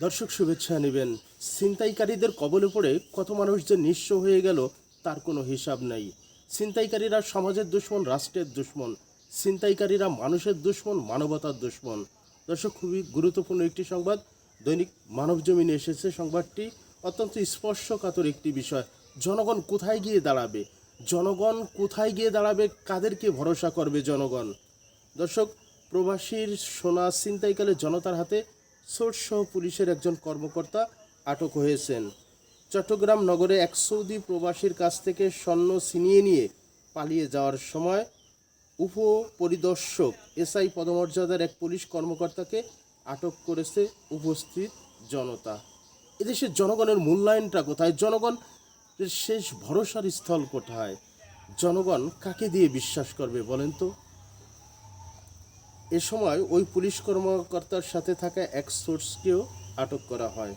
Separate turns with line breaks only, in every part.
দর্শক শুভেচ্ছা নেবেন। ছিনতাইকারীদের কবলে পড়ে কত মানুষ যে নিঃস্ব হয়ে গেল, তার কোনো হিসাব নাই। ছিনতাইকারীরা সমাজের দুশ্মন, রাষ্ট্রের দুশ্মন। ছিনতাইকারীরা মানুষের দুশ্মন, মানবতার দুশ্মন। দর্শক, খুবই গুরুত্বপূর্ণ একটি সংবাদ। দৈনিক মানব জমিনে এসেছে সংবাদটি। অত্যন্ত স্পর্শকাতর একটি বিষয়। জনগণ কোথায় গিয়ে দাঁড়াবে? জনগণ কোথায় গিয়ে দাঁড়াবে? কাদেরকে ভরসা করবে জনগণ? দর্শক, প্রবাসীর সোনা ছিনতাইকালে জনতার হাতে সোর্সসহ পুলিশের একজন কর্মকর্তা আটক হয়েছেন। চট্টগ্রাম নগরে এক সৌদি প্রবাসীর কাছ থেকে স্বর্ণ ছিনিয়ে নিয়ে পালিয়ে যাওয়ার সময় উপপরিদর্শক এসআই পদমর্যাদার এক পুলিশ কর্মকর্তাকে আটক করেছে উপস্থিত জনতা। এদেশের জনগণের মূল্যায়নটা কোথায়? জনগণ শেষ ভরসার স্থল কোথায়? জনগণ কাকে দিয়ে বিশ্বাস করবে বলেন তো? এ সময় ওই পুলিশ কর্মকর্তার সাথে থাকা এক সোর্সকেও আটক করা হয়।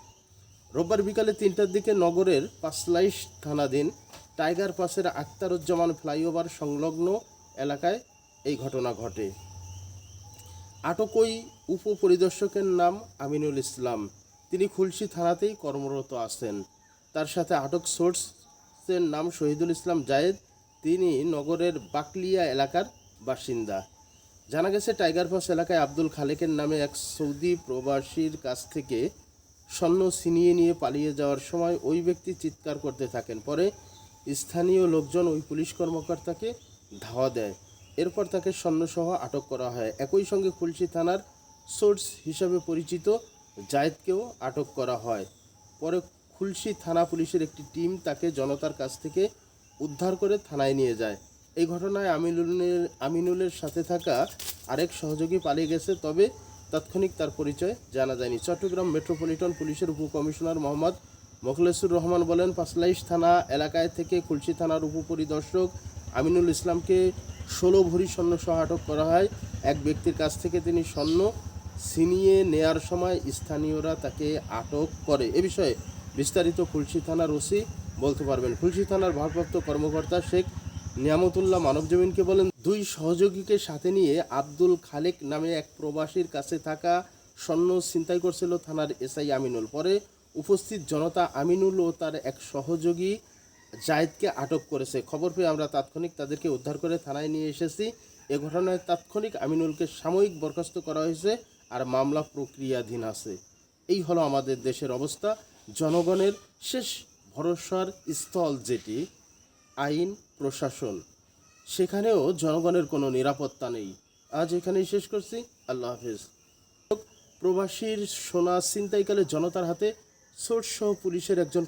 রোববার বিকালে তিনটার দিকে নগরের পাঁচলাইশ থানাধীন টাইগার পাসের আক্তারুজ্জামান ফ্লাইওভার সংলগ্ন এলাকায় এই ঘটনা ঘটে। আটক ওই উপপরিদর্শকের নাম আমিনুল ইসলাম। তিনি খুলশি থানাতেই কর্মরত আছেন। তার সাথে আটক সোর্সের নাম শহীদুল ইসলাম জায়েদ। তিনি নগরের বাকলিয়া এলাকার বাসিন্দা। জানা গেছে, টাইগার পাস এলাকায় আব্দুল খালেকের নামে এক সৌদি প্রবাসীর কাছ থেকে স্বর্ণ ছিনিয়ে নিয়ে পালিয়ে যাওয়ার সময় ওই ব্যক্তি চিৎকার করতে থাকেন। পরে স্থানীয় লোকজন ওই পুলিশ কর্মকর্তাকে ধাওয়া দেয়। এরপর তাকে স্বর্ণসহ আটক করা হয়। একই সঙ্গে খুলশি থানার সোর্স হিসাবে পরিচিত জায়েদকেও আটক করা হয়। পরে খুলশি থানা পুলিশের একটি টিম তাকে জনতার কাছ থেকে উদ্ধার করে থানায় নিয়ে যায়। এই ঘটনায় আমিনুলের আমিনুলের সাথে থাকা আরেক সহযোগী পালিয়ে গেছে, তবে তাৎক্ষণিক তার পরিচয় জানা যায়নি। চট্টগ্রাম মেট্রোপলিটন পুলিশের উপকমিশনার মোহাম্মদ মোখলেসুর রহমান বলেন, পাঁচলাইশ থানা এলাকায় থেকে খুলশি থানার উপপরিদর্শক আমিনুল ইসলামকে ষোলো ভরি স্বর্ণ সহ আটক করা হয়। এক ব্যক্তির কাছ থেকে তিনি স্বর্ণ ছিনিয়ে নেয়ার সময় স্থানীয়রা তাকে আটক করে। এ বিষয়ে বিস্তারিত খুলশি থানার ওসি বলতে পারবেন। খুলশি থানার ভারপ্রাপ্ত কর্মকর্তা শেখ নিয়ামতুল্লাহ মানবজমিনকে বলেন, দুই সহযোগীকে সাথে নিয়ে আব্দুল খালেক নামে এক প্রবাসীর কাছে থাকা স্বর্ণ ছিনতাই করছিল থানার এসআই আমিনুল। পরে উপস্থিত জনতা আমিনুল ও তার এক সহযোগী জায়েদকে আটক করেছে। খবর পেয়ে আমরা তাৎক্ষণিক তাদেরকে উদ্ধার করে থানায় নিয়ে এসেছি। এ ঘটনায় তাৎক্ষণিক আমিনুলকে সাময়িক বরখাস্ত করা হয়েছে আর মামলা প্রক্রিয়াধীন আছে। এই হলো আমাদের দেশের অবস্থা। জনগণের শেষ ভরসার স্থল যেটি, আইন প্রশাসন। সেখানেও জনগণের কোনো নিরাপত্তা নেই। আজ এখানেই শেষ করছি। আল্লাহ হাফিজ। প্রবাসীর সোনা ছিনতাইকালে জনতার হাতে সোর্স সহ পুলিশের একজন